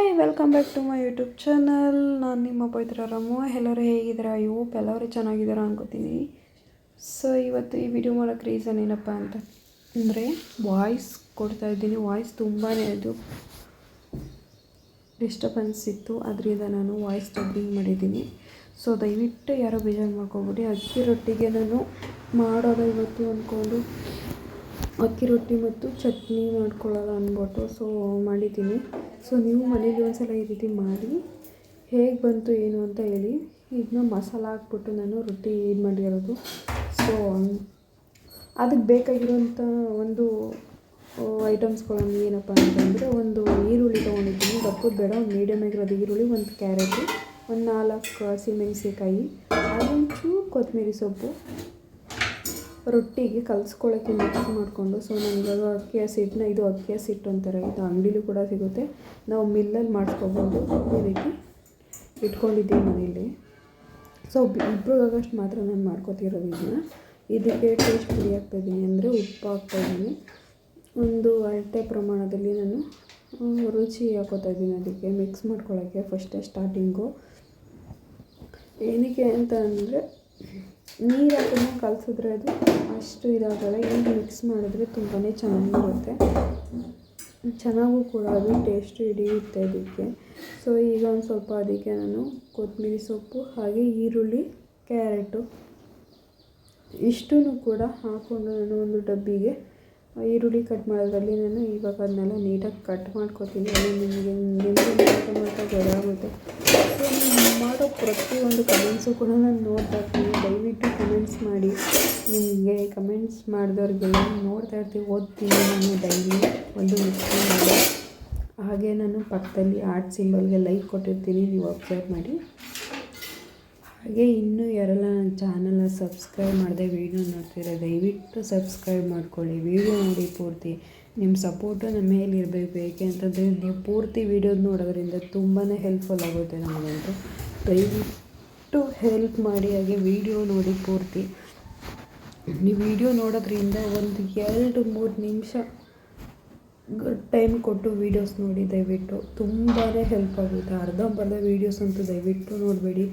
Hi welcome back to my YouTube channel ನಾನು ನಿಮ್ಮ ಪವಿತ್ರ ರಮು. ಎಲ್ಲರೂ ಹೇಗಿದ್ದೀರಾ? ಅಯ್ಯೋ ಎಲ್ಲರೂ ಚೆನ್ನಾಗಿದ್ದೀರಾ ಅನ್ಕೋತೀನಿ. ಸೊ ಇವತ್ತು ಈ ವಿಡಿಯೋ ಮಾಡೋಕ್ಕೆ ರೀಸನ್ ಏನಪ್ಪ ಅಂತ ಅಂದರೆ ವಾಯ್ಸ್ ಕೊಡ್ತಾ ಇದ್ದೀನಿ. ವಾಯ್ಸ್ ತುಂಬಾ ಅದು ಡಿಸ್ಟರ್ಬೆನ್ಸ್ ಇತ್ತು. ಅದರಿಂದ ನಾನು ವಾಯ್ಸ್ ಡಬ್ಬಿಂಗ್ ಮಾಡಿದ್ದೀನಿ. ಸೊ ದಯವಿಟ್ಟು ಯಾರೋ ಬೇಜಾರು ಮಾಡ್ಕೊಬಿಡಿ. ಅಕ್ಕಿ ರೊಟ್ಟಿಗೆ ನಾನು ಮಾಡೋದು ಇವತ್ತು ಅಂದ್ಕೊಂಡು ಅಕ್ಕಿ ರೊಟ್ಟಿ ಮತ್ತು ಚಟ್ನಿ ಮಾಡ್ಕೊಳ್ಳೋಣ ಅಂದ್ಬಿಟ್ಟು ಸೊ ಮಾಡಿದ್ದೀನಿ. ಸೊ ನೀವು ಮನೇಲಿ ಒಂದ್ಸಲ ಈ ರೀತಿ ಮಾಡಿ, ಹೇಗೆ ಬಂತು, ಏನು ಅಂತ ಹೇಳಿ ಇದನ್ನ ಮಸಾಲ ಹಾಕ್ಬಿಟ್ಟು ನಾನು ರೊಟ್ಟಿ ಇದು ಮಾಡಿರೋದು. ಸೊ ಅದಕ್ಕೆ ಬೇಕಾಗಿರುವಂಥ ಒಂದು ಐಟಮ್ಸ್ಗಳನ್ನು ಏನಪ್ಪ ಅಂತಂದರೆ, ಒಂದು ಈರುಳ್ಳಿ ತೊಗೊಂಡಿದ್ದೀನಿ. ದಪ್ಪದ ಬೇಡ ಒಂದು ಮೀಡಿಯಮ್ ಆಗಿರೋದು ಈರುಳ್ಳಿ, ಒಂದು ಕ್ಯಾರೆಟು, ಒಂದು ನಾಲ್ಕು ಹಸಿಮೆಣಸಿಕಾಯಿ ಅದೊಂಚೂರು ಕೊತ್ತಂಬರಿ ಸೊಪ್ಪು ರೊಟ್ಟಿಗೆ ಕಲಿಸ್ಕೊಳ್ಳೋಕ್ಕೆ ಮಿಕ್ಸ್ ಮಾಡಿಕೊಂಡು. ಸೊ ನನಗೆ ಅಕ್ಕಿ ಹಸಿಟ್ಟನ್ನ ಇದು ಅಕ್ಕಿ ಹಸಿಟ್ಟು ಅಂತಾರೆ. ಇದು ಅಂಗಡಿಲೂ ಕೂಡ ಸಿಗುತ್ತೆ. ನಾವು ಮಿಲ್ಲಲ್ಲಿ ಮಾಡಿಸ್ಕೊಬೋದು. ಈ ರೀತಿ ಇಟ್ಕೊಂಡಿದ್ದೀವಿ ಮನೇಲಿ ಸೊ ಇಬ್ಬರಿಗಾಗಷ್ಟು ಮಾತ್ರ ನಾನು ಮಾಡ್ಕೊತಿರೋದು ಇದನ್ನ. ಇದಕ್ಕೆ ಟೇಸ್ಟ್ ಪುಡಿ ಹಾಕ್ತಾಯಿದ್ದೀನಿ ಅಂದರೆ ಉಪ್ಪು ಹಾಕ್ತಾಯಿದ್ದೀನಿ ಒಂದು ಅಳತೆ ಪ್ರಮಾಣದಲ್ಲಿ ನಾನು ರುಚಿ ಹಾಕೋತಾ ಇದ್ದೀನಿ ಅದಕ್ಕೆ ಮಿಕ್ಸ್ ಮಾಡ್ಕೊಳ್ಳೋಕ್ಕೆ ಫಸ್ಟೇ ಸ್ಟಾರ್ಟಿಂಗು ಏನಕ್ಕೆ ಅಂತ ಅಂದರೆ ನೀರು ಹಾಕಿದ್ರೆ ಕಲಸಿದ್ರೆ ಅದು ಅಷ್ಟು ಇದಾಗಲ್ಲ ಈಗ ಮಿಕ್ಸ್ ಮಾಡಿದ್ರೆ ತುಂಬಾ ಚೆನ್ನಾಗಿರುತ್ತೆ. ಚೆನ್ನಾಗೂ ಕೂಡ ಅದು ಟೇಸ್ಟ್ ಹಿಡಿಯುತ್ತೆ ಅದಕ್ಕೆ. ಸೊ ಈಗ ಒಂದು ಸ್ವಲ್ಪ ಅದಕ್ಕೆ ನಾನು ಕೊತ್ತಂಬರಿ ಸೊಪ್ಪು, ಹಾಗೆ ಈರುಳ್ಳಿ, ಕ್ಯಾರೆಟು. ಇಷ್ಟೂ ಕೂಡ ಹಾಕ್ಕೊಂಡು ನಾನು ಒಂದು ಡಬ್ಬಿಗೆ ಈರುಳ್ಳಿ ಕಟ್ ಮಾಡೋದ್ರಲ್ಲಿ ನಾನು ಇವಾಗ ಅದನ್ನೆಲ್ಲ ನೀಟಾಗಿ ಕಟ್ ಮಾಡ್ಕೊತೀನಿ. ನಿಮಗೆ ನಿಮಗೆ ಜ್ವರ ಗೊತ್ತಾಗುತ್ತೆ ಸೊ ನೀವು ಮಾಡೋ ಪ್ರತಿಯೊಂದು ಕಮೆಂಟ್ಸು ಕೂಡ ನಾನು ನೋಡ್ತಾ ಇರ್ತೀನಿ. ದಯವಿಟ್ಟು ಕಮೆಂಟ್ಸ್ ಮಾಡಿ. ನಿಮಗೆ ಕಮೆಂಟ್ಸ್ ಮಾಡಿದವ್ರಿಗೆಲ್ಲ ನೋಡ್ತಾ ಇರ್ತೀವಿ ಓದ್ತೀನಿ ನಾನು ಡೈಲಿ ಒಂದು ಮಿಕ್ಸ್ ಮಾಡಿ ಹಾಗೆ ನಾನು ಪಕ್ಕದಲ್ಲಿ ಆರ್ಟ್ ಸಿಂಬಲ್ಗೆ ಲೈಕ್ ಕೊಟ್ಟಿರ್ತೀನಿ. ನೀವು ಅಬ್ಸರ್ವ್ ಮಾಡಿ. ಹಾಗೆ ಇನ್ನೂ ಯಾರೆಲ್ಲ ನನ್ನ ಚಾನಲ್ನ ಸಬ್ಸ್ಕ್ರೈಬ್ ಮಾಡಿದೆ ವೀಡಿಯೋ ನೋಡ್ತೀರ ದಯವಿಟ್ಟು ಸಬ್ಸ್ಕ್ರೈಬ್ ಮಾಡ್ಕೊಳ್ಳಿ. ವೀಡಿಯೋ ನೋಡಿ ಪೂರ್ತಿ. ನಿಮ್ಮ ಸಪೋರ್ಟು ನಮ್ಮ ಮೇಲೆ ಇರಬೇಕು. ಏಕೆ ಅಂತಂದರೆ ನೀವು ಪೂರ್ತಿ ವೀಡಿಯೋ ನೋಡೋದ್ರಿಂದ ತುಂಬಾ ಹೆಲ್ಪ್ಫುಲ್ ಆಗುತ್ತೆ ನಮಗಂತೂ. ದಯವಿಟ್ಟು ಹೆಲ್ಪ್ ಮಾಡಿ ಹಾಗೆ ವೀಡಿಯೋ ನೋಡಿ ಪೂರ್ತಿ. ನೀವು ವೀಡಿಯೋ ನೋಡೋದ್ರಿಂದ ಒಂದು ಎರಡು ಮೂರು ನಿಮಿಷ ಟೈಮ್ ಕೊಟ್ಟು ವೀಡಿಯೋಸ್ ನೋಡಿ ದಯವಿಟ್ಟು. ತುಂಬಾ ಹೆಲ್ಪ್ ಆಗುತ್ತೆ. ಅರ್ಧಂಬರ್ಧ ವೀಡಿಯೋಸ್ ಅಂತೂ ದಯವಿಟ್ಟು ನೋಡಬೇಡಿ.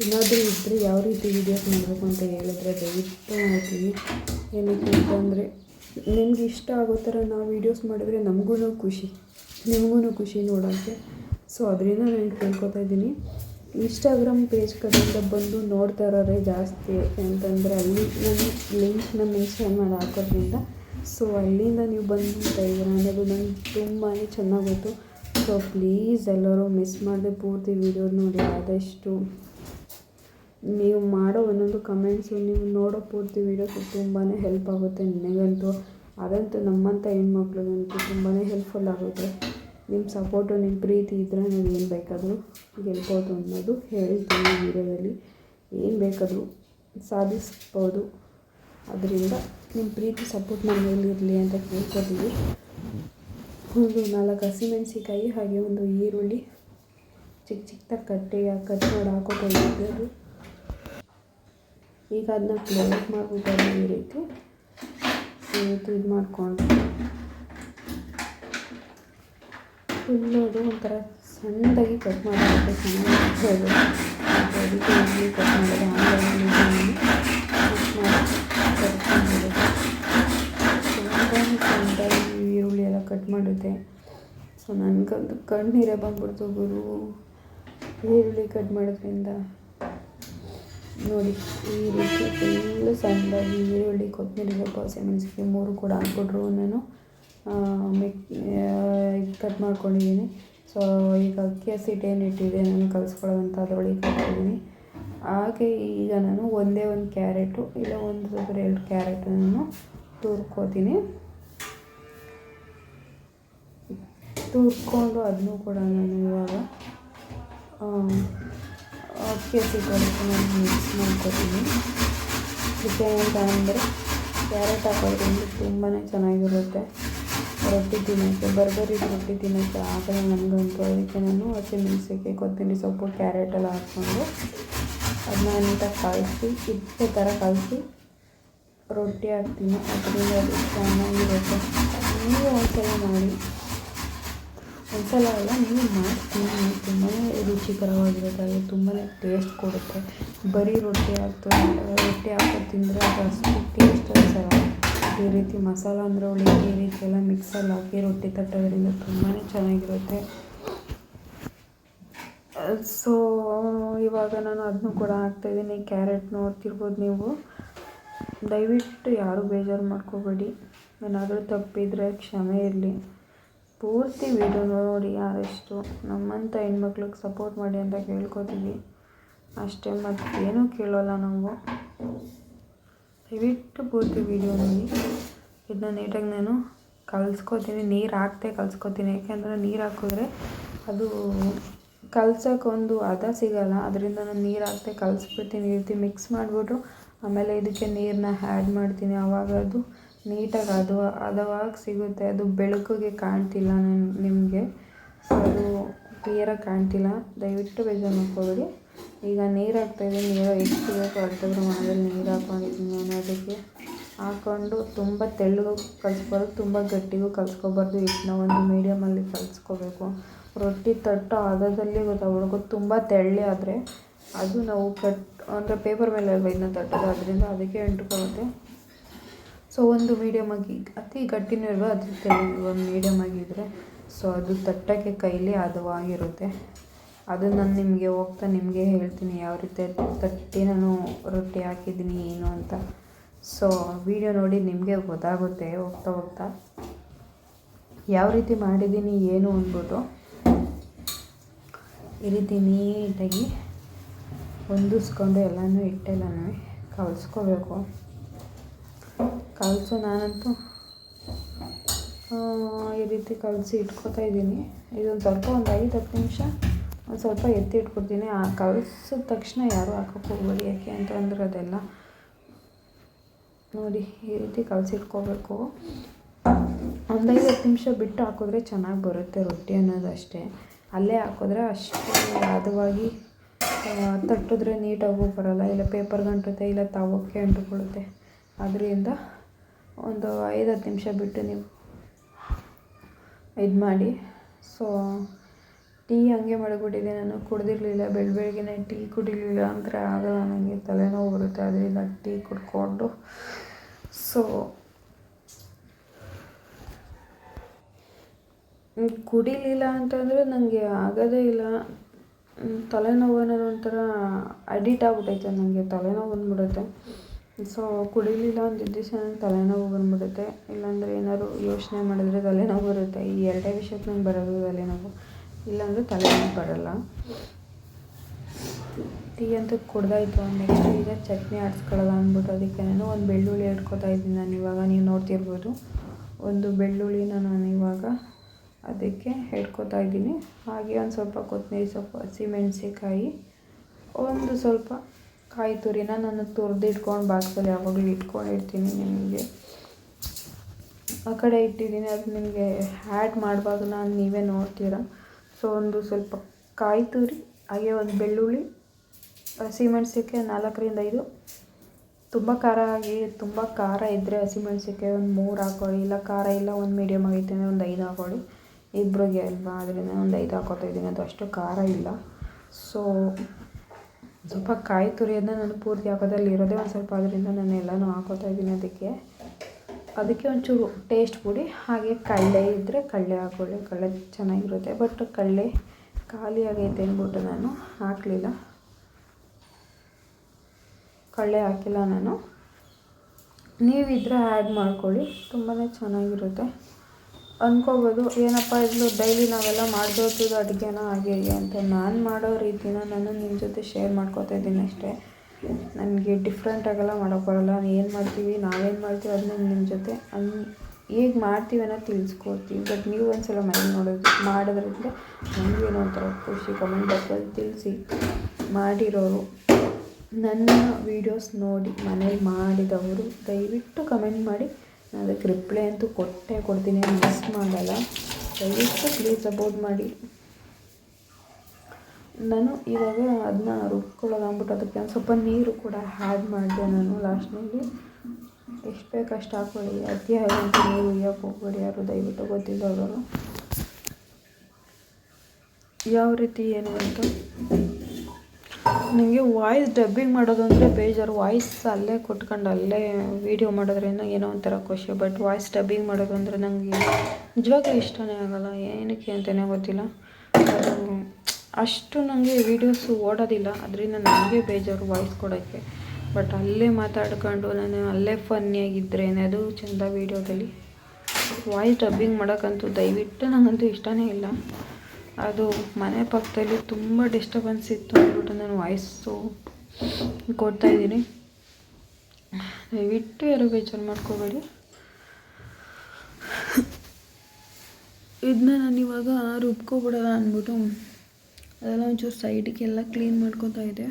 ಏನಾದರೂ ಇದ್ದರೆ ಯಾವ ರೀತಿ ವೀಡಿಯೋಸ್ ಮಾಡಬೇಕು ಅಂತ ಹೇಳಿದ್ರೆ ದಯವಿಟ್ಟು ಮಾಡ್ತೀವಿ ಏನಕ್ಕೆ ಅಂತಂದರೆ ನಿಮ್ಗೆ ಇಷ್ಟ ಆಗೋ ಥರ ನಾವು ವೀಡಿಯೋಸ್ ಮಾಡಿದ್ರೆ ನಮಗೂ ಖುಷಿ ನಿಮಗೂ ಖುಷಿ ನೋಡೋಕ್ಕೆ. ಸೊ ಅದರಿಂದ ನಾನು ಕೇಳ್ಕೊತಾ ಇದ್ದೀನಿ. ಇನ್ಸ್ಟಾಗ್ರಾಮ್ ಪೇಜ್ ಕಡೆಯಿಂದ ಬಂದು ನೋಡ್ತಾ ಇರೋರೇ ಜಾಸ್ತಿ ಅಂತಂದರೆ ಅಲ್ಲಿ ನಾನು ಲಿಂಕ್ನ ಮೆನ್ಷನ್ ಮಾಡಿ ಹಾಕೋದ್ರಿಂದ. ಸೊ ಅಲ್ಲಿಂದ ನೀವು ಬಂದು ಇದ್ದೀರ ಅನ್ನೋದು ನಂಗೆ ತುಂಬಾ ಚೆನ್ನಾಗೋಯ್ತು ಸೊ ಪ್ಲೀಸ್ ಎಲ್ಲರೂ ಮಿಸ್ ಮಾಡದೆ ಪೂರ್ತಿ ವೀಡಿಯೋ ನೋಡಿ, ಆದಷ್ಟು ನೀವು ಮಾಡೋ ಒಂದೊಂದು ಕಮೆಂಟ್ಸು ನೀವು ನೋಡೋ ಪೂರ್ತಿ ವೀಡಿಯೋಸು ತುಂಬಾ ಹೆಲ್ಪ್ ಆಗುತ್ತೆ ನನಗಂತೂ. ಅದಂತೂ ನಮ್ಮಂಥ ಹೆಣ್ಮಕ್ಳಿಗಂತೂ ತುಂಬಾ ಹೆಲ್ಪ್ಫುಲ್ ಆಗುತ್ತೆ. ನಿಮ್ಮ ಸಪೋರ್ಟು ನಿಮ್ಮ ಪ್ರೀತಿ ಇದ್ದರೆ ನಾವು ಏನು ಬೇಕಾದರೂ ಗೆಲ್ಬೋದು ಅನ್ನೋದು ಹೇಳ್ತೀನಿ ವೀಡಿಯೋದಲ್ಲಿ ಏನು ಬೇಕಾದರೂ ಸಾಧಿಸ್ಬೋದು. ಅದರಿಂದ ನಿಮ್ಮ ಪ್ರೀತಿ ಸಪೋರ್ಟ್ ನಮ್ಮ ಮೇಲೆ ಇರಲಿ ಅಂತ ಕೇಳ್ಕೊತೀವಿ. ಒಂದು ನಾಲ್ಕು ಹಸಿಮೆಣಸಿಕಾಯಿ ಹಾಗೆ ಒಂದು ಈರುಳ್ಳಿ ಚಿಕ್ಕ ಚಿಕ್ಕದಾಗಿ ಕಟ್ಟಿ ಕಟ್ ಮಾಡಿ ಹಾಕೋಕೊಂಡಿದ್ದು ಈಗ ಅದನ್ನ ಕ್ಲೋಸ್ ಮಾಡಿಬಿಟ್ಟು ಈ ರೀತಿ ಇವತ್ತು ಇದು ಮಾಡಿಕೊಂಡು ಫುಲ್ಲೋದು ಒಂಥರ ಸಣ್ಣದಾಗಿ ಕಟ್ ಮಾಡೋದು ಚೆನ್ನಾಗಿ ಅದಕ್ಕೆ ಕಟ್ ಮಾಡೋದು ಆಮೇಲೆ ಸಣ್ಣದಾಗಿ ಈರುಳ್ಳಿ ಎಲ್ಲ ಕಟ್ ಮಾಡಿದ್ದೆ ಸೊ ನನಗಂತೂ ಕಣ್ಣೀರೇ ಬಂದ್ಬಿಡ್ತು ಗುರು. ಈರುಳ್ಳಿ ಕಟ್ ಮಾಡೋದ್ರಿಂದ ನೋಡಿ, ಈ ರೀತಿ ಫುಲ್ಲು ಸಣ್ಣದಾಗಿ ಈರುಳ್ಳಿ ಕೊತ್ತಂಬರಿ ಹಸಿಮೆಣಸಿನ್ಕಾಯಿ ಮೂರು ಕೂಡ ಹಾಕ್ಬಿಟ್ರು ನಾನು. ಮಿಕ್ ಕಟ್ ಮಾಡ್ಕೊಂಡಿದ್ದೀನಿ ಸೊ ಈಗ ಅಕ್ಕಿ ಹಸಿಟ್ಟು ಏನು ಇಟ್ಟಿದೆ ನಾನು ಕಲಿಸ್ಕೊಳ್ಳೋದಂತ ಅದರೊಳಗೆ ಹಾಕ್ತಿದ್ದೀನಿ ಹಾಗೆ ಈಗ ನಾನು ಒಂದೇ ಒಂದು ಕ್ಯಾರೆಟು, ಇಲ್ಲ ಒಂದು ಸ್ವಲ್ಪ ಎರಡು ಕ್ಯಾರೆಟ್ ನಾನು ತುರ್ಕೋತೀನಿ. ತುರ್ಕೊಂಡು ಅದನ್ನು ಕೂಡ ನಾನು ಇವಾಗ ಅಕ್ಕಿ ಹಸಿಟ್ಟು ನಾನು ಮಿಕ್ಸ್ ಮಾಡ್ಕೊತೀನಿ. ಇದಕ್ಕೆ ಅಂತ ಅಂದರೆ ಕ್ಯಾರೆಟ್ ಹಾಕೋದ್ರಿಂದ ತುಂಬಾ ಚೆನ್ನಾಗಿರುತ್ತೆ. ರೊಟ್ಟಿ ತಿನ್ನೋಕ್ಕೆ, ಬರ್ಬರಿ ರೊಟ್ಟಿ ತಿನ್ನೋಕ್ಕೆ ಆಗಲ್ಲ ನನಗಂತೂ ಅದಕ್ಕೆ ನಾನು ಹಸಿಮೆಣಸಿಗೆ ಕೊತ್ತಂಬರಿ ಸೊಪ್ಪು ಕ್ಯಾರೆಟೆಲ್ಲ ಹಾಕ್ಕೊಂಡು ಅದನ್ನ ನೀಟಾಗಿ ಕಲಸಿ ಇಷ್ಟೇ ಥರ ಕಲಸಿ ರೊಟ್ಟಿ ಹಾಕ್ತೀನಿ ಅದರಿಂದ ಅದು ಚೆನ್ನಾಗಿರುತ್ತೆ. ನೀವು ಒಂದ್ಸಲ ಮಾಡಿ ಒಂದ್ಸಲ ಎಲ್ಲ ನೀವು ಮಾಡ್ತೀನಿ ತುಂಬಾ ರುಚಿಕರವಾಗಿರುತ್ತೆ ತುಂಬಾ ಟೇಸ್ಟ್ ಕೊಡುತ್ತೆ. ಬರೀ ರೊಟ್ಟಿ ಹಾಕ್ತಾರೆ ರೊಟ್ಟಿ ಹಾಕೋದು ತಿಂದರೆ ಅದು ಅಷ್ಟು ಟೇಸ್ಟ್ ಅನ್ಸಲ್ಲ ಈ ರೀತಿ ಮಸಾಲ ಅಂದರೆ ಒಳ್ಳೆ ಈ ರೀತಿ ಎಲ್ಲ ಮಿಕ್ಸಲ್ಲಿ ಹಾಕಿ ರೊಟ್ಟಿ ತಟ್ಟೋದ್ರಿಂದ ತುಂಬಾ ಚೆನ್ನಾಗಿರುತ್ತೆ. ಸೊ ಇವಾಗ ನಾನು ಅದನ್ನು ಕೂಡ ಹಾಕ್ತಾಯಿದ್ದೀನಿ ಕ್ಯಾರೆಟ್ ನೋಡ್ತಿರ್ಬೋದು ನೀವು. ದಯವಿಟ್ಟು ಯಾರು ಬೇಜಾರು ಮಾಡ್ಕೋಬೇಡಿ, ಏನಾದರೂ ತಪ್ಪಿದರೆ ಕ್ಷಮೆ ಇರಲಿ. ಪೂರ್ತಿ ವೀಡಿಯೋ ನೋಡಿ ಆದಷ್ಟು ನಮ್ಮಂಥ ಹೆಣ್ಮಕ್ಳಿಗೆ ಸಪೋರ್ಟ್ ಮಾಡಿ ಅಂತ ಕೇಳ್ಕೊತೀವಿ. ಅಷ್ಟೇ ಮತ್ತು ಏನೂ ಕೇಳೋಲ್ಲ ನಾವು. ದಯವಿಟ್ಟು ಪೂರ್ತಿ ವೀಡಿಯೋ ನೋಡಿ. ಇದನ್ನ ನೀಟಾಗಿ ನಾನು ಕಲಿಸ್ಕೊತೀನಿ. ನೀರು ಹಾಕ್ದೆ ಕಲ್ಸ್ಕೊತೀನಿ. ಯಾಕೆಂದರೆ ನೀರು ಹಾಕಿದ್ರೆ ಅದು ಕಲ್ಸೋಕ್ಕೊಂದು ಹದ ಸಿಗೋಲ್ಲ. ಅದರಿಂದ ನಾನು ನೀರು ಹಾಕ್ದೆ ಕಲಿಸ್ಬಿಡ್ತೀನಿ. ಈ ಮಿಕ್ಸ್ ಮಾಡಿಬಿಟ್ಟು ಆಮೇಲೆ ಇದಕ್ಕೆ ನೀರನ್ನ ಆ್ಯಡ್ ಮಾಡ್ತೀನಿ. ಆವಾಗ ಅದು ನೀಟಾಗಿ ಅದು ಹದವಾಗಿ ಸಿಗುತ್ತೆ. ಅದು ಬೆಳಕಿಗೆ ಕಾಣ್ತಿಲ್ಲ ನಿಮಗೆ. ಸೊ ಅದು ಕ್ಲಿಯರಾಗಿ ಕಾಣ್ತಿಲ್ಲ. ದಯವಿಟ್ಟು ಬೇಜಾರು ಮಾಡ್ಕೋಬೇಡಿ. ಈಗ ನೀರು ಹಾಕ್ತಾಯಿದ್ದೀನಿ ನೀರು ಎಷ್ಟು ಬೇಕು ಅರ್ಧ ಮಾಡಿದ್ರೆ ನೀರು ಹಾಕೊಂಡಿದ್ದೀನಿ ನಾನು ಅದಕ್ಕೆ. ಹಾಕ್ಕೊಂಡು ತುಂಬ ತೆಳ್ಳಗೂ ಕಲಿಸ್ಬಾರ್ದು ತುಂಬ ಗಟ್ಟಿಗೂ ಕಲಿಸ್ಕೋಬಾರ್ದು. ಹಿಟ್ಟನ್ನ ಒಂದು ಮೀಡಿಯಮಲ್ಲಿ ಕಲಿಸ್ಕೋಬೇಕು. ರೊಟ್ಟಿ ತಟ್ಟು ಹದದಲ್ಲಿ ಗೊತ್ತಾಗ್ಬಿಡ್ಬೇಕು ತುಂಬ ತೆಳ್ಳೆ ಆದರೆ, ಅದು ನಾವು ಕಟ್ ಅಂದರೆ ಪೇಪರ್ ಮೇಲೆ ಅಲ್ವಾ ಇದನ್ನ ತಟ್ಟೋದು. ಅದರಿಂದ ಅದಕ್ಕೆ ಅಂಟ್ಕೊಳ್ಳುತ್ತೆ ಸೊ ಒಂದು ಮೀಡಿಯಮಾಗಿ ಅತಿ ಗಟ್ಟಿನೂ ಇರುವ ಅದ್ರ ಒಂದು ಮೀಡಿಯಮ್ ಆಗಿದ್ದರೆ ಸೊ ಅದು ತಟ್ಟೋಕ್ಕೆ ಕೈಲಿ ಹದವಾಗಿರುತ್ತೆ. ಅದು ನಾನು ನಿಮಗೆ ಹೋಗ್ತಾ ನಿಮಗೆ ಹೇಳ್ತೀನಿ ಯಾವ ರೀತಿ ತಟ್ಟಿ ನಾನು ರೊಟ್ಟಿ ಹಾಕಿದ್ದೀನಿ ಏನು ಅಂತ. ಸೊ ವಿಡಿಯೋ ನೋಡಿ ನಿಮಗೆ ಗೊತ್ತಾಗುತ್ತೆ ಹೋಗ್ತಾ ಹೋಗ್ತಾ. ಯಾವ ರೀತಿ ಮಾಡಿದ್ದೀನಿ ಏನು ಅಂದ್ಬಿಟ್ಟು ಈ ರೀತಿ ನೀಟಾಗಿ ಹೊಂದಿಸ್ಕೊಂಡು ಎಲ್ಲನೂ ಹಿಟ್ಟೆಲ್ಲನೂ ಕಲಿಸ್ಕೋಬೇಕು. ಕಲಸು ನಾನಂತೂ. ಈ ರೀತಿ ಕಲಸಿ ಇಟ್ಕೊತಾ ಇದ್ದೀನಿ. ಇದೊಂದು ಸ್ವಲ್ಪ ಒಂದು ಐದು, ಹತ್ತು ನಿಮಿಷ ಒಂದು ಸ್ವಲ್ಪ ಎತ್ತಿ ಇಟ್ಕೊಡ್ತೀನಿ. ಆ ಕಲಸಿದ ತಕ್ಷಣ ಯಾರೂ ಹಾಕೋಕ್ಕೆ ಹೋಗ್ಬೇಡಿ. ಯಾಕೆ ಅಂತಂದ್ರೆ ಅದೆಲ್ಲ ನೋಡಿ, ಈ ರೀತಿ ಕಲಸಿಟ್ಕೋಬೇಕು ಒಂದು ಐದು, ಹತ್ತು ನಿಮಿಷ ಬಿಟ್ಟು ಹಾಕಿದ್ರೆ ಚೆನ್ನಾಗಿ ಬರುತ್ತೆ ರೊಟ್ಟಿ ಅನ್ನೋದು ಅಷ್ಟೇ ಅಲ್ಲೇ ಹಾಕಿದ್ರೆ ಅಷ್ಟು ಹದವಾಗಿ ತಟ್ಟಿದ್ರೆ ನೀಟಾಗೂ ಬರೋಲ್ಲ. ಇಲ್ಲ ಪೇಪರ್ಗೆ ಅಂಟುತ್ತೆ ಇಲ್ಲ ತವಕ್ಕೆ ಅಂಟುಕೊಳ್ಳುತ್ತೆ. ಅದರಿಂದ ಒಂದು ಐದು ಹತ್ತು ನಿಮಿಷ ಬಿಟ್ಟು ನೀವು ಇದು ಮಾಡಿ. ಸೊ ಟೀ ಹಂಗೆ ಮಾಡಿಬಿಟ್ಟಿದ್ದೆ ನಾನು ಕುಡ್ದಿರಲಿಲ್ಲ ಬೆಳ ಬೆಳಗ್ಗೆನೆ ಟೀ ಕುಡಿಲಿಲ್ಲ ಅಂದರೆ ಆಗಲ್ಲ ನನಗೆ ತಲೆನೋವು ಬರುತ್ತೆ. ಅದರಿಂದ ಟೀ ಕುಡ್ಕೊಂಡು. ಸೊ ಕುಡಿಲಿಲ್ಲ ಅಂತಂದರೆ ನನಗೆ ಆಗೋದೇ ಇಲ್ಲ. ತಲೆನೋವು ಅನ್ನೋದು ಒಂಥರ ಅಡಿಟ್ ಆಗಿಬಿಟೈತೆ ನನಗೆ ತಲೆನೋವು ಬಂದ್ಬಿಡುತ್ತೆ. ಸೊ ಕುಡಿಲಿಲ್ಲ ಒಂದು ದಿವಸ ನಂಗೆ ತಲೆನೋವು ಬಂದ್ಬಿಡುತ್ತೆ. ಇಲ್ಲಾಂದರೆ ಏನಾದ್ರು ಯೋಚನೆ ಮಾಡಿದ್ರೆ ತಲೆನೋವು ಬರುತ್ತೆ. ಈ ಎರಡೇ ವಿಷಯಕ್ಕೆ ನಂಗೆ ಬರೋದು ತಲೆನೋವು. ಇಲ್ಲಾಂದರೆ ತಲೆನೋವು ಬರೋಲ್ಲ. ಟೀ ಅಂತೂ ಕುಡ್ದಾಯ್ತು. ನೆಕ್ಸ್ಟ್ ಈಗ ಚಟ್ನಿ ಆಡಿಸ್ಕೊಳ್ಳೋಲ್ಲ ಅಂದ್ಬಿಟ್ಟು ಅದಕ್ಕೆ ನಾನು ಒಂದು ಬೆಳ್ಳುಳ್ಳಿ ಹಿಡ್ಕೊತಾ ಇದ್ದೀನಿ ನಾನು ಇವಾಗ. ನೀವು ನೋಡ್ತಿರ್ಬೋದು. ಒಂದು ಬೆಳ್ಳುಳ್ಳಿನ ನಾನು ಇವಾಗ ಅದಕ್ಕೆ ಹಿಡ್ಕೊತಾ ಇದ್ದೀನಿ. ಹಾಗೆ ಒಂದು ಸ್ವಲ್ಪ ಕೊತ್ತಂಬರಿ ಸೊಪ್ಪು ಹಸಿಮೆಣ್ಸಿಕಾಯಿ ಒಂದು ಸ್ವಲ್ಪ ಕಾಯಿ ತುರಿನ ನಾನು ತುರಿದು ಇಟ್ಕೊಂಡು ಬಾಕ್ಸಲ್ಲಿ ಯಾವಾಗಲೂ ಇಟ್ಕೊಂಡಿರ್ತೀನಿ ನಿಮಗೆ. ಆ ಕಡೆ ಇಟ್ಟಿದ್ದೀನಿ, ಅದು ನಿಮಗೆ ಆ್ಯಡ್ ಮಾಡುವಾಗ ನಾನು ನೀವೇ ನೋಡ್ತೀರ? ಸೊ ಒಂದು ಸ್ವಲ್ಪ ಕಾಯಿ ತುರಿ, ಹಾಗೆ ಒಂದು ಬೆಳ್ಳುಳ್ಳಿ ಹಸಿಮೆಣಸಿಕೆ ನಾಲ್ಕರಿಂದ ಐದು. ತುಂಬ ಖಾರ ಆಗಿ, ತುಂಬ ಖಾರ ಇದ್ದರೆ ಹಸಿಮೆಣ್ಸಿಕಾಯಿ ಒಂದು ಮೂರು ಹಾಕೊಳ್ಳಿ, ಇಲ್ಲ ಖಾರ ಇಲ್ಲ ಒಂದು ಮೀಡಿಯಮ್ ಆಗೈತೆ ಅಂದರೆ ಒಂದು ಐದು ಹಾಕೊಳ್ಳಿ. ಇಬ್ಬರಿಗೆ ಅಲ್ವಾ? ಅದರಿಂದ ಒಂದು ಐದು ಹಾಕೋತಾ ಇದ್ದೀನಿ, ಅದು ಅಷ್ಟು ಖಾರ ಇಲ್ಲ. ಸೊ ಸ್ವಲ್ಪ ಕಾಯಿ ತುರಿಯೋದನ್ನ ನಾನು ಪೂರ್ತಿ ಹಾಕೋದ್ರಲ್ಲಿ ಇರೋದೇ ಒಂದು ಸ್ವಲ್ಪ ಅದರಿಂದ ನಾನು ಎಲ್ಲನೂ ಹಾಕೋತಾ ಇದ್ದೀನಿ ಅದಕ್ಕೆ. ಅದಕ್ಕೆ ಒಂಚೂರು ಟೇಸ್ಟ್ ಪುಡಿ, ಹಾಗೆ ಕಡಲೆ ಇದ್ದರೆ ಕಡಲೆ ಹಾಕ್ಕೊಳ್ಳಿ ಕಡಲೆ ಚೆನ್ನಾಗಿರುತ್ತೆ. ಬಟ್ ಕಡಲೆ ಖಾಲಿ ಆಗೈತೆ ಅಂದ್ಬಿಟ್ಟು ನಾನು ಹಾಕಲಿಲ್ಲ. ಕಡಲೆ ಹಾಕಿಲ್ಲ ನಾನು. ನೀವಿದ್ದರೆ ಆ್ಯಡ್ ಮಾಡ್ಕೊಳ್ಳಿ ತುಂಬಾ ಚೆನ್ನಾಗಿರುತ್ತೆ. ಅಂದ್ಕೋಬೋದು ಏನಪ್ಪ ಇದ್ಲು ಡೈಲಿ ನಾವೆಲ್ಲ ಮಾಡ್ಬೋದು ಅಡುಗೆನ ಹಾಗೆ ಹೀಗೆ ಅಂತ ನಾನು ಮಾಡೋ ರೀತಿನ ನಾನು ನಿಮ್ಮ ಜೊತೆ ಶೇರ್ ಮಾಡ್ಕೋತಾ ಇದ್ದೀನಿ ಅಷ್ಟೇ. ನನಗೆ ಡಿಫ್ರೆಂಟಾಗೆಲ್ಲ ಮಾಡೋಕೆ ಬರೋಲ್ಲ. ಏನು ಮಾಡ್ತೀವಿ, ನಾವೇನು ಮಾಡ್ತೀವಿ ಅದನ್ನ ನಿಮ್ಮ ಜೊತೆ ಅನ್ ಹೇಗೆ ಮಾಡ್ತೀವಿ ಅನ್ನೋ ತಿಳಿಸ್ಕೊಡ್ತೀವಿ. ಬಟ್ ನೀವು ಒಂದು ಸಲ ಮನೆ ನೋಡೋದು ಮಾಡೋದ್ರಿಂದ ನನಗೇನೋ ಒಂಥರ ಖುಷಿ ಕಮೆಂಟ್ ಬಾಕ್ಸಲ್ಲಿ ತಿಳಿಸಿ ಮಾಡಿರೋರು. ನನ್ನ ವೀಡಿಯೋಸ್ ನೋಡಿ ಮನೇಲಿ ಮಾಡಿದವರು ದಯವಿಟ್ಟು ಕಮೆಂಟ್ ಮಾಡಿ ಅದಕ್ಕೆ ರಿಪ್ಲೈ ಅಂತೂ ಕೊಟ್ಟೇ, ಕೊಡ್ತೀನಿ ಮಿಸ್ ಮಾಡಲ್ಲ. ದಯವಿಟ್ಟು ಪ್ಲೀಸ್ ಸಪೋರ್ಟ್ ಮಾಡಿ. ನಾನು ಇವಾಗ ಅದನ್ನ ರುಬ್ಕೊಳ್ಳೋದು ಅಂದ್ಬಿಟ್ಟು ಅದಕ್ಕೆ ಒಂದು ಸ್ವಲ್ಪ ನೀರು ಕೂಡ ಹ್ಯಾಡ್ ಮಾಡಿದೆ ನಾನು ಲಾಸ್ಟ್ನಲ್ಲಿ ಎಷ್ಟು ಬೇಕು ಅಷ್ಟು ಹಾಕ್ಕೊಳ್ಳಿ ಅತಿ ಆಗೋಂಥ ನೀರು ಉಯ್ಯೋಕೆ ಹೋಗ್ಬೇಡಿ ಯಾರು, ದಯವಿಟ್ಟು ಗೊತ್ತಿದ್ದವರು ಯಾವ ರೀತಿ ಏನು ಅಂತ? ನನಗೆ ವಾಯ್ಸ್ ಡಬ್ಬಿಂಗ್ ಮಾಡೋದು ಅಂದರೆ ಬೇಜಾರು. ವಾಯ್ಸ್ ಅಲ್ಲೇ ಕೊಟ್ಕೊಂಡು ಅಲ್ಲೇ ವೀಡಿಯೋ ಮಾಡೋದ್ರಿಂದ ಏನೋ ಒಂಥರ ಖುಷಿ. ಬಟ್ ವಾಯ್ಸ್ ಡಬ್ಬಿಂಗ್ ಮಾಡೋದು ಅಂದರೆ ನನಗೆ ನಿಜವಾಗ್ಲೂ ಇಷ್ಟನೇ ಆಗಲ್ಲ. ಏನಕ್ಕೆ ಅಂತಲೇ ಗೊತ್ತಿಲ್ಲ. ಅಷ್ಟು ನನಗೆ ವೀಡಿಯೋಸು ಓಡೋದಿಲ್ಲ. ಅದರಿಂದ ನನಗೆ ಬೇಜಾರು ವಾಯ್ಸ್ ಕೊಡೋಕ್ಕೆ. ಬಟ್ ಅಲ್ಲೇ ಮಾತಾಡ್ಕೊಂಡು ನಾನು ಅಲ್ಲೇ ಫನ್ನಿಯಾಗಿದ್ದರೆ ಅದು ಚೆಂದ ವೀಡಿಯೋದಲ್ಲಿ ವಾಯ್ಸ್ ಡಬ್ಬಿಂಗ್ ಮಾಡೋಕ್ಕಂತೂ ದಯವಿಟ್ಟು ನನಗಂತೂ ಇಷ್ಟನೇ ಇಲ್ಲ. ಅದು ಮನೆ ಪಕ್ಕದಲ್ಲಿ ತುಂಬ ಡಿಸ್ಟರ್ಬೆನ್ಸ್ ಇತ್ತು ಅಂದ್ಬಿಟ್ಟು ನಾನು ವಾಯ್ಸು ಕೊಡ್ತಾಯಿದ್ದೀನಿ ದಯವಿಟ್ಟು ಯಾರು ಬೇಜಾರು ಮಾಡ್ಕೋಬೇಡಿ. ಇದನ್ನ ನಾನು ಇವಾಗ ರುಬ್ಕೊಬಿಡೋಣ ಅಂದ್ಬಿಟ್ಟು ಅದೆಲ್ಲ ಒಂಚೂರು ಸೈಡಿಗೆಲ್ಲ ಕ್ಲೀನ್ ಮಾಡ್ಕೊತಾ ಇದ್ದೆ.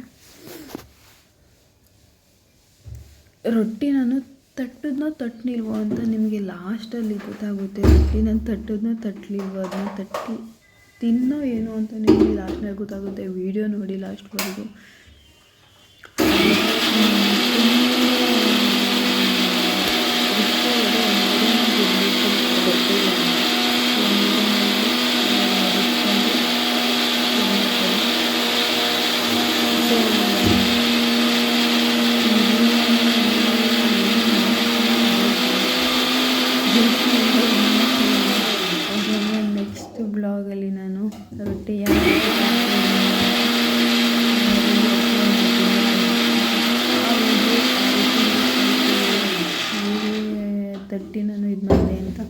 ರೊಟ್ಟಿ ನಾನು ತಟ್ಟದನ್ನ ತಟ್ಟಲಿಲ್ವೋ ಅಂತ ನಿಮಗೆ ಲಾಸ್ಟಲ್ಲಿ ಗೊತ್ತಾಗುತ್ತೆ. ರೊಟ್ಟಿ ನಾನು ತಟ್ಟದನ್ನ ತಟ್ಟಲಿಲ್ವೋ ಅದನ್ನ ತಟ್ಟಿ ತಿನ್ನೋ ಏನೋ ಅಂತ ನಿಮಗೆ ಲಾಸ್ಟ್ನಲ್ಲಿ ಗೊತ್ತಾಗುತ್ತೆ ವೀಡಿಯೋ ನೋಡಿ ಲಾಸ್ಟ್ವರೆಗೂ ನೆಕ್ಸ್ಟ್ ಬ್ಲಾಗಲ್ಲಿ ನಾನು ರೊಟ್ಟಿ ಯಾವ ರೀತಿ ತಟ್ಟಿ ನಾನು ಇದು ಮಾಡಿದೆ ಅಂತ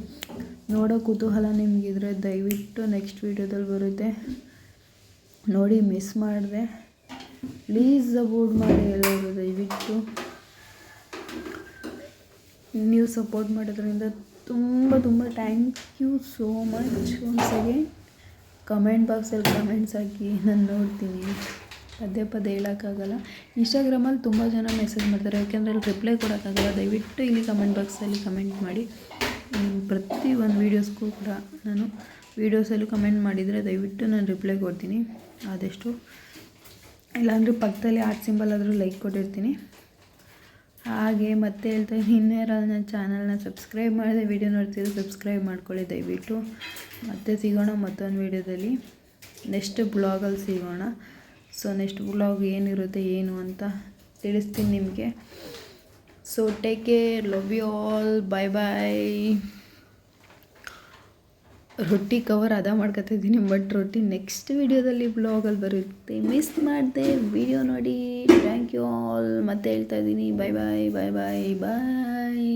ನೋಡೋ ಕುತೂಹಲ ನಿಮಗಿದ್ರೆ ದಯವಿಟ್ಟು ನೆಕ್ಸ್ಟ್ ವೀಡಿಯೋದಲ್ಲಿ ಬರುತ್ತೆ. ನೋಡಿ ಮಿಸ್ ಮಾಡಿದೆ. ಪ್ಲೀಸ್ ಸಪೋರ್ಟ್ ಮಾಡಿ ಎಲ್ಲರೂ, ದಯವಿಟ್ಟು. ನೀವು ಸಪೋರ್ಟ್ ಮಾಡೋದ್ರಿಂದ ತುಂಬ ತುಂಬ thank you so much once again comment ಬಾಕ್ಸಲ್ಲಿ ಕಮೆಂಟ್ಸ್ ಹಾಕಿ, ನಾನು ನೋಡ್ತೀನಿ. ಪದೇ ಪದೇ ಹೇಳೋಕ್ಕಾಗಲ್ಲ. ಇನ್ಸ್ಟಾಗ್ರಾಮಲ್ಲಿ ತುಂಬ ಜನ ಮೆಸೇಜ್ ಮಾಡ್ತಾರೆ. ಯಾಕೆಂದರೆ ಅಲ್ಲಿ ರಿಪ್ಲೈ ಕೊಡೋಕ್ಕಾಗಲ್ಲ. ದಯವಿಟ್ಟು ಇಲ್ಲಿ ಕಮೆಂಟ್ ಬಾಕ್ಸಲ್ಲಿ ಕಮೆಂಟ್ ಮಾಡಿ. ಪ್ರತಿ ಒಂದು ವೀಡಿಯೋಸ್ಗೂ ಕೂಡ ನಾನು ವೀಡಿಯೋಸಲ್ಲೂ ಕಮೆಂಟ್ ಮಾಡಿದರೆ ದಯವಿಟ್ಟು ನಾನು ರಿಪ್ಲೈ ಕೊಡ್ತೀನಿ. ಆದಷ್ಟು ಇಲ್ಲಾಂದರೆ ಪಕ್ಕದಲ್ಲಿ ಆರ್ಟ್ ಸಿಂಬಲ್ ಆದರೂ ಲೈಕ್ ಕೊಟ್ಟಿರ್ತೀನಿ. ಹಾಗೆ ಮತ್ತೆ ಹೇಳ್ತಾ ಇನ್ನೂ ನಾನು ನನ್ನ ಚಾನಲ್ನ ಸಬ್ಸ್ಕ್ರೈಬ್ ಮಾಡಿದೆ ವೀಡಿಯೋ ನೋಡ್ತಿದ್ರೆ ಸಬ್ಸ್ಕ್ರೈಬ್ ಮಾಡ್ಕೊಳ್ಳಿ ದಯವಿಟ್ಟು. ಮತ್ತೆ ಸಿಗೋಣ ಮತ್ತೊಂದು ವೀಡಿಯೋದಲ್ಲಿ ನೆಕ್ಸ್ಟ್ ಬ್ಲಾಗಲ್ಲಿ ಸಿಗೋಣ. ಸೊ ನೆಕ್ಸ್ಟ್ ಬ್ಲಾಗ್ ಏನಿರುತ್ತೆ, ಏನು ಅಂತ ತಿಳಿಸ್ತೀನಿ ನಿಮಗೆ. So take care love you all bye bye ರೊಟ್ಟಿ ಕವರ್ ಅದ ಮಾಡ್ಕೊತಿದ್ದೀನಿ ಬಟ್ ರೊಟ್ಟಿ ನೆಕ್ಸ್ಟ್ ವೀಡಿಯೋದಲ್ಲಿ ಬ್ಲಾಗಲ್ಲಿ ಬರುತ್ತೆ. ಮಿಸ್ ಮಾಡಿದೆ. ವಿಡಿಯೋ ನೋಡಿ. ಥ್ಯಾಂಕ್ ಯು ಆಲ್ ಮತ್ತೆ ಹೇಳ್ತಾ ಇದ್ದೀನಿ. ಬೈ ಬಾಯ್ ಬೈ ಬಾಯ್ ಬಾಯ್